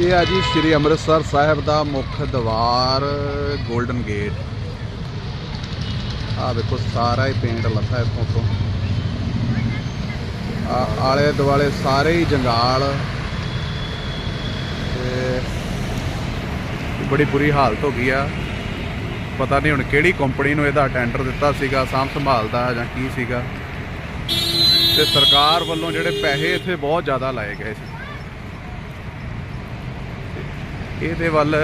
ਇਹ ਆ ਜੀ ਸ੍ਰੀ ਅੰਮ੍ਰਿਤਸਰ ਸਾਹਿਬ ਦਾ ਮੁੱਖ ਦਵਾਰ 골ਡਨ ਗੇਟ ਆ ਵੇਖੋ, ਸਾਰਾ ਹੀ ਪੇਂਟ ਲੱਥਾ ਇੱਥੋਂ ਤੋਂ। ਆਲੇ ਦੁਆਲੇ ਸਾਰੇ ਹੀ ਜੰਗਾਲ। ਤੇ ਬੜੀ ਬੁਰੀ ਹਾਲਤ ਹੋ ਗਈ ਆ। ਪਤਾ ਨਹੀਂ ਹੁਣ ਕਿਹੜੀ ਕੰਪਨੀ ਨੂੰ ਇਹਦਾ ਟੈਂਡਰ ਦਿੱਤਾ ਸੀਗਾ, ਸਾਂਭ ਸੰਭਾਲ ਦਾ ਜਾਂ ਕੀ ਸੀਗਾ। ਤੇ ਸਰਕਾਰ ਵੱਲੋਂ ਜਿਹੜੇ ਪੈਸੇ ਇੱਥੇ ਬਹੁਤ ਜ਼ਿਆਦਾ ਲਾਏ ਗਏ ਸੀ। ਇਹਦੇ ਵੱਲ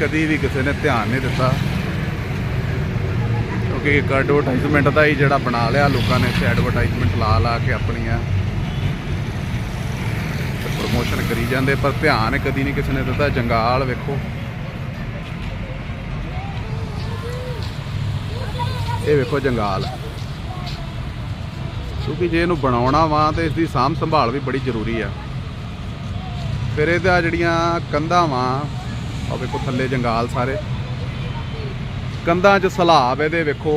ਕਦੀ ਵੀ ਕਿਸੇ ਨੇ ਧਿਆਨ ਨਹੀਂ ਦਿੱਤਾ। ਕਿਉਂਕਿ ਇੱਕ ਐਡਵਰਟਾਈਜ਼ਮੈਂਟ ਦਾ ਹੀ ਜਿਹੜਾ ਬਣਾ ਲਿਆ, ਲੋਕਾਂ ਨੇ ਇੱਥੇ ਐਡਵਰਟਾਈਜ਼ਮੈਂਟ ਲਾ ਲਾ ਕੇ ਆਪਣੀਆਂ ਪ੍ਰੋਮੋਸ਼ਨ ਕਰੀ ਜਾਂਦੇ, ਪਰ ਧਿਆਨ ਕਦੀ ਨਹੀਂ ਕਿਸੇ ਨੇ ਦਿੱਤਾ। ਜੰਗਾਲ ਵੇਖੋ। ਇਹ ਵੇਖੋ ਜੰਗਾਲ। ਕਿਉਂਕਿ ਜੇ ਇਹਨੂੰ ਬਣਾਉਣਾ ਵਾ ਤੇ ਇਸ ਦੀ ਸਾਂਭ ਸੰਭਾਲ ਵੀ ਬੜੀ ਜ਼ਰੂਰੀ ਆ। ਫਿਰ ਇਹਦਾ ਜਿਹੜੀਆਂ ਕੰਧਾਂ ਵਾਂ ਆ ਵੇਖੋ ਥੱਲੇ ਜੰਗਾਲ ਸਾਰੇ। ਕੰਧਾਂ 'ਚ ਸਲਾਬ ਇਹਦੇ ਵੇਖੋ,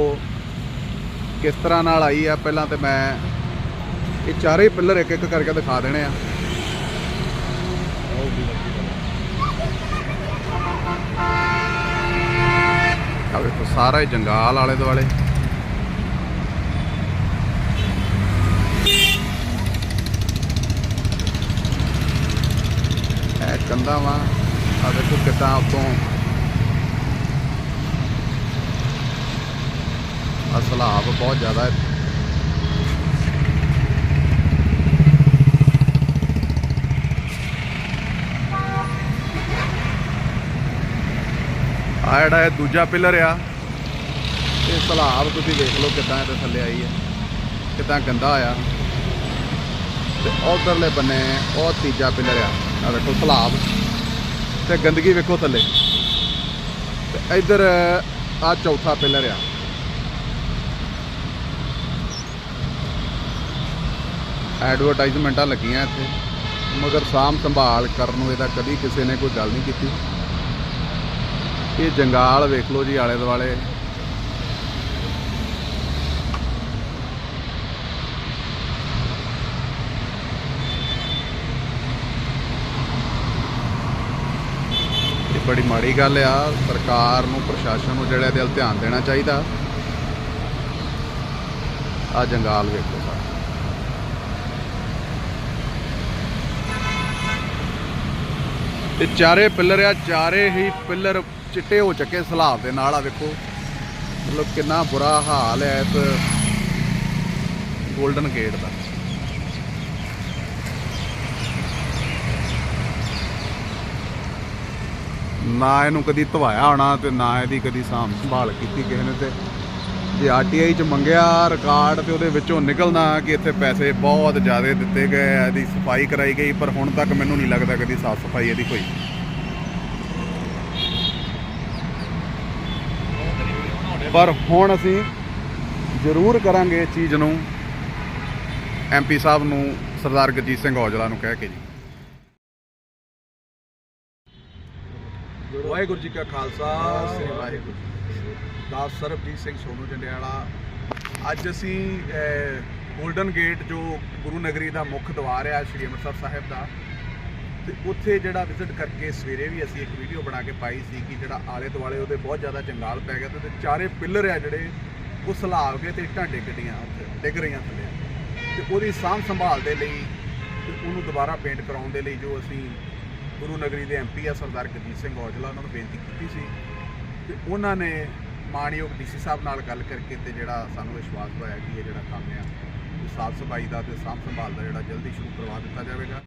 ਕਿਸ ਤਰ੍ਹਾਂ ਨਾਲ ਆਈ ਆ, ਪਹਿਲਾਂ ਤੇ ਮੈਂ ਇਹ ਚਾਰੇ ਪਿੱਲਰ ਇੱਕ ਇੱਕ ਕਰਕੇ ਦਿਖਾ ਦੇਣੇ ਆ। ਆ ਵੇਖੋ, ਸਾਰਾ ਹੀ ਜੰਗਾਲ ਆਲੇ ਦੁਆਲੇ ਇਹ ਕੰਧਾਂ ਵਾ। ਆ ਦੇਖੋ ਕਿੱਦਾਂ ਉਤੋਂ ਆ ਸਲਾਬ ਬਹੁਤ ਜ਼ਿਆਦਾ ਹੈ। ਆ ਜਿਹੜਾ ਇਹ ਦੂਜਾ ਪਿਲਰ ਆ, ਇਹ ਸਲਾਬ ਤੁਸੀਂ ਦੇਖ ਲਓ ਕਿੱਦਾਂ ਇਹਦੇ ਥੱਲੇ ਆਈ ਹੈ, ਕਿੱਦਾਂ ਗੰਦਾ ਆ ਤੇ ਉਧਰਲੇ ਬੰਨੇ, ਉਹ ਤੀਜਾ ਪਿਲਰ ਆ। ਆ ਵੇਖੋ ਸਲਾਬ ਤੇ ਗੰਦਗੀ ਵੇਖੋ ਥੱਲੇ। ਤੇ ਇੱਧਰ ਆ ਚੌਥਾ ਪਿਲਰ ਆ। ਐਡਵਰਟਾਈਜ਼ਮੈਂਟਾਂ ਲੱਗੀਆਂ ਇੱਥੇ। ਮਗਰ ਸਾਂਭ ਸੰਭਾਲ ਕਰਨ ਨੂੰ ਇਹਦਾ ਕਦੀ ਕਿਸੇ ਨੇ ਕੋਈ ਗੱਲ ਨਹੀਂ ਕੀਤੀ। ਇਹ ਜੰਗਾਲ ਵੇਖ ਲਓ ਜੀ ਆਲੇ ਦੁਆਲੇ ਬੜੀ ਮਾੜੀ ਗੱਲ ਆ। ਸਰਕਾਰ ਨੂੰ, ਪ੍ਰਸ਼ਾਸਨ ਨੂੰ ਜਿਹੜਾ ਇਹਦੇ ਵੱਲ ਧਿਆਨ ਦੇਣਾ ਚਾਹੀਦਾ। ਆ ਜੰਗਾਲ ਵੇਖੋ ਸਾਰਾ। ਤੇ ਚਾਰੇ ਪਿੱਲਰ ਆ, ਚਾਰੇ ਹੀ ਪਿੱਲਰ ਚਿੱਟੇ ਹੋ ਚੱਕੇ ਸਲਾਬ ਦੇ ਨਾਲ, ਆ ਵੇਖੋ। ਮਤਲਬ ਕਿੰਨਾ ਬੁਰਾ ਹਾਲ ਹੈ ਇਸ 골ਡਨ ਗੇਟ ਦਾ। ਨਾ ਇਹਨੂੰ ਕਦੀ ਧਵਾਇਆ ਹੋਣਾ ਤੇ ਨਾ ਇਹਦੀ ਕਦੀ ਸਾਂਭ ਸੰਭਾਲ ਕੀਤੀ ਕਿਸੇ ਨੇ ਤੇ ਜੇ ਆਰਟੀਆਈ ਚ ਮੰਗਿਆ ਰਿਕਾਰਡ ਤੇ ਉਹਦੇ ਵਿੱਚੋਂ ਨਿਕਲਣਾ ਕਿ ਇੱਥੇ ਪੈਸੇ ਬਹੁਤ ਜ਼ਿਆਦਾ ਦਿੱਤੇ ਗਏ ਆ, ਇਹਦੀ ਸਫ਼ਾਈ ਕਰਾਈ ਗਈ ਪਰ ਹੁਣ ਤੱਕ ਮੈਨੂੰ ਨਹੀਂ ਲੱਗਦਾ ਕਦੀ ਸਾਫ਼ ਸਫ਼ਾਈ ਇਹਦੀ ਹੋਈ। ਪਰ ਹੁਣ ਅਸੀਂ ਜ਼ਰੂਰ ਕਰਾਂਗੇ ਇਸ ਚੀਜ਼ ਨੂੰ ਐਮਪੀ ਸਾਹਿਬ ਨੂੰ ਸਰਦਾਰ ਗਰਜੀਤ ਸਿੰਘ ਔਜਲਾ ਨੂੰ ਕਹਿ ਕੇ ਜੀ। ਵਾਹਿਗੁਰੂ ਜੀ ਕਾ ਖਾਲਸਾ, ਸ੍ਰੀ ਵਾਹਿਗੁਰੂ ਦਾਸ ਸਰਬਜੀਤ ਸਿੰਘ ਸੋਨੂ ਜੰਡਿਆਲਾ। ਅੱਜ ਅਸੀਂ ਗੋਲਡਨ ਗੇਟ ਜੋ ਗੁਰੂ ਨਗਰੀ ਦਾ ਮੁੱਖ ਦਵਾਰ ਆ, ਸ਼੍ਰੀ ਅੰਮ੍ਰਿਤਸਰ ਸਾਹਿਬ ਦਾ, ਤੇ ਉੱਥੇ ਜਿਹੜਾ ਵਿਜ਼ਿਟ ਕਰਕੇ ਸਵੇਰੇ ਵੀ ਅਸੀਂ ਇੱਕ ਵੀਡੀਓ ਬਣਾ ਕੇ ਪਾਈ ਸੀ ਕਿ ਜਿਹੜਾ ਆਲੇ ਦੁਆਲੇ ਉਹਦੇ ਬਹੁਤ ਜ਼ਿਆਦਾ ਜੰਗਾਲ ਪੈ ਗਿਆ ਤੇ ਚਾਰੇ ਪਿੱਲਰ ਆ ਜਿਹੜੇ, ਉਹ ਸਲਾਬ ਗਏ ਤੇ ਇੱਟਾਂ ਡਿੱਗ ਗਈਆਂ ਉੱਥੇ, ਡਿੱਗ ਰਹੀਆਂ ਥੱਲੇ। ਤੇ ਉਹਦੀ ਸਾਂਭ ਸੰਭਾਲ ਦੇ ਲਈ ਤੇ ਉਹਨੂੰ ਦੁਬਾਰਾ ਪੇਂਟ ਕਰਾਉਣ ਦੇ ਲਈ ਜੋ ਅਸੀਂ ਗੁਰੂ ਨਗਰੀ ਦੇ ਐਮਪੀ ਆ ਸਰਦਾਰ ਗੁਰਜੀਤ ਸਿੰਘ ਔਜਲਾ, ਉਹਨਾਂ ਨੂੰ ਬੇਨਤੀ ਕੀਤੀ ਸੀ ਤੇ ਉਹਨਾਂ ਨੇ ਮਾਨਯੋਗ ਡੀਸੀ ਸਾਹਿਬ ਨਾਲ ਗੱਲ ਕਰਕੇ ਤੇ ਜਿਹੜਾ ਸਾਨੂੰ ਵਿਸ਼ਵਾਸ ਹੋਇਆ ਕਿ ਇਹ ਜਿਹੜਾ ਕੰਮ ਆ ਸਾਫ਼ ਸਫ਼ਾਈ ਦਾ ਤੇ ਸਾਂਭ ਸੰਭਾਲ ਦਾ ਜਿਹੜਾ ਜਲਦੀ ਸ਼ੁਰੂ ਕਰਵਾ ਦਿੱਤਾ ਜਾਵੇਗਾ।